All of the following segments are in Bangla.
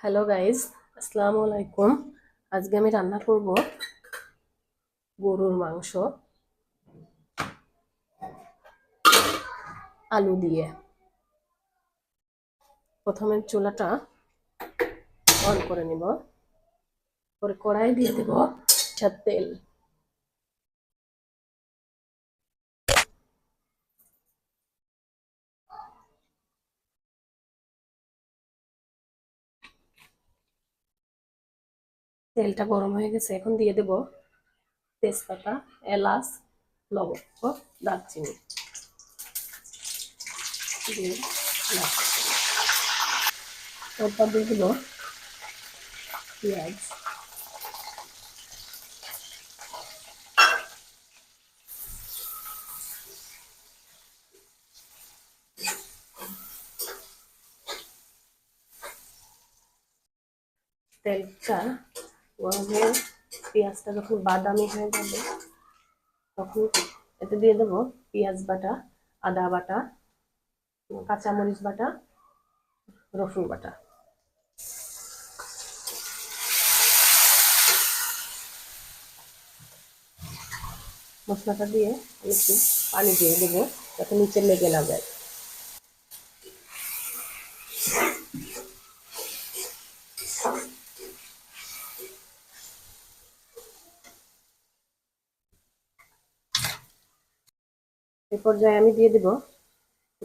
হ্যালো গাইজ আসসালামু আলাইকুম আজকে আমি রান্না করব গরুর মাংস। আলু দিয়ে। প্রথমে চুলাটা অন করে নিব। পরে কড়াই দিয়ে দেব তেল। তেলটা গরম হয়ে গেছে এখন দিয়ে দেব তেজপাতা এলাচ লবঙ্গ দারচিনি। দিয়ে পেঁয়াজ। তেলটা গরম পেঁয়াজটা যখন বাদামি হয়ে যাবে, তখন এতে দিয়ে দেবো পেঁয়াজ বাটা, আদা বাটা, কাঁচামরিচ বাটা, রসুন বাটা। মশলাটা দিয়ে আমি একটু পানি দিয়ে দেবো যাতে নিচে লেগে না যায়। এ পর্যায়ে আমি দিয়ে দেব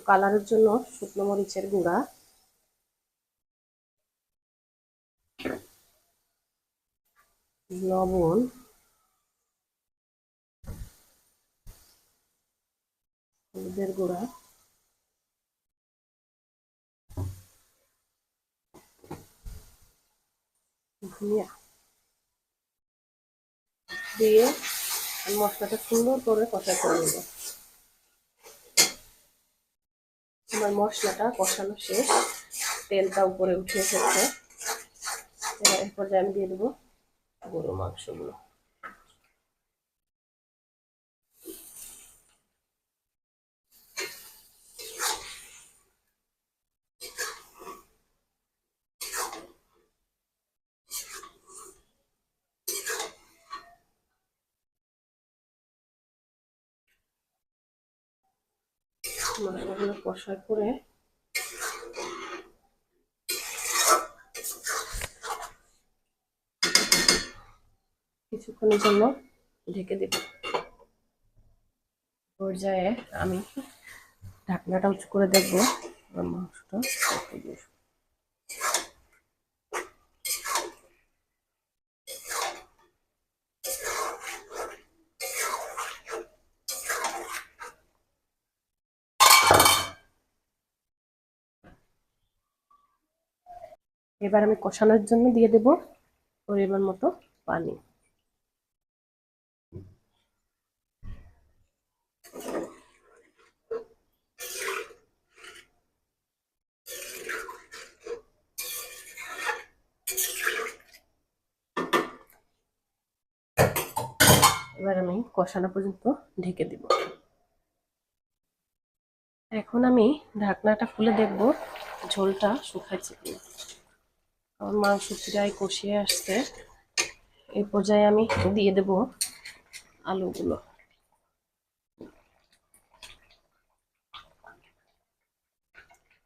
কালারের জন্য শুকনো মরিচের গুঁড়া। লবণ। হলুদের গুঁড়া। ধনিয়া। দিয়ে মশলাটা সুন্দর করে কষা করে নেব। আমার মশলাটা কষানো শেষ। তেলটা উপরে উঠে এসেছে। এবার এর আমি দিয়ে দেবো গরু মাংসগুলো। মশলাগুলো কষার পরে কিছুক্ষণের জন্য ঢেকে দেব। পর্যায়ে আমি ঢাকনাটা উঁচু করে দেখব মাংসটা এবার আমি কষানোর জন্য দিয়ে দেব পরিমাণ মতো পানি। এবার আমি কষানো পর্যন্ত ঢেকে দিব। এখন আমি ঢাকনাটা খুলে দেখব ঝোলটা শুকাচ্ছে কিনা। আমার মাংস প্রায় কষিয়ে আসছে। এই পর্যায়ে আমি দিয়ে দেব আলুগুলো।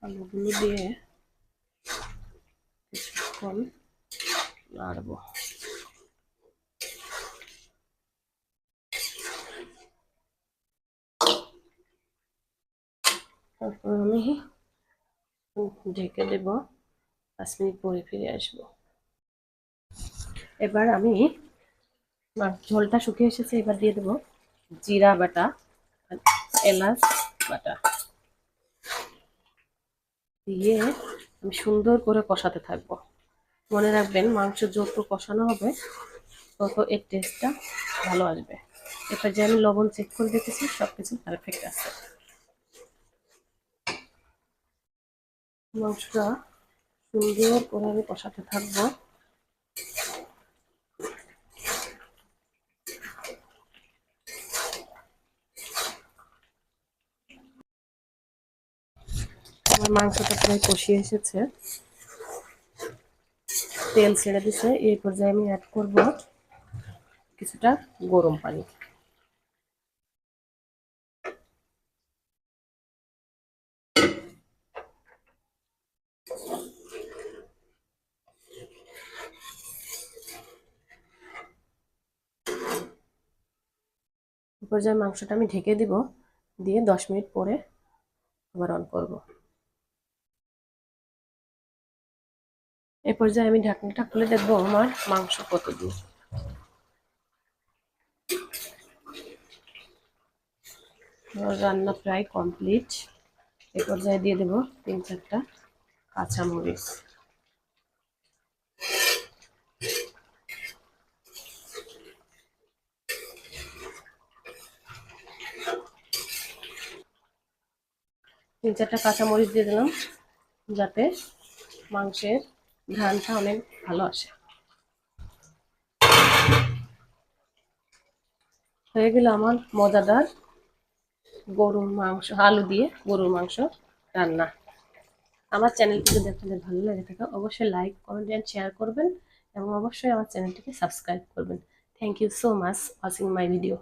আলুগুলো দিয়ে কিছুক্ষণ নাড়বো। তারপর আমি ঢেকে দেব। পাঁচ মিনিট পরে ফিরে আসব। এবার আমি ঝোলটা শুকিয়ে এসেছে, এবার দিয়ে দেবো জিরা বাটা এলাচ বাটা। দিয়ে আমি সুন্দর করে কষাতে থাকব। মনে রাখবেন মাংস যত কষানো হবে, তত এর টেস্টটা ভালো আসবে। এবার যে আমি লবণ চেক করে দেখেছি সব কিছু পারফেক্ট আছে। মাংসটা সুন্দর করে আমি কষাতে থাকব। আমার মাংসটা প্রায় কষিয়ে এসেছে। তেল ছেড়ে দিছে। এই পর্যায়ে আমি অ্যাড করব কিছুটা গরম পানি। পর্যায়ে মাংসটা আমি ঢেকে দিব, দিয়ে দশ মিনিট পরে আবার অন করব। এই পর্যায়ে আমি ঢাকনাটা খুলে দেখব আমার মাংস কত দূর। রান্না প্রায় কমপ্লিট এই পর্যায়ে দিয়ে দেবো তিন চারটা কাঁচামরিচ। তিন চারটা কাঁচামরিচ দিয়ে দিলাম, যাতে মাংসের ঘ্রাণটা অনেক ভালো আসে। হয়ে গেল আমার মজাদার গরুর মাংস, আলু দিয়ে গরুর মাংস রান্না। আমার চ্যানেলটি যদি আপনাদের ভালো লাগে থাকে, অবশ্যই লাইক, কমেন্ট অ্যান্ড শেয়ার করবেন এবং অবশ্যই আমার চ্যানেলটিকে সাবস্ক্রাইব করবেন। Thank you so much watching my video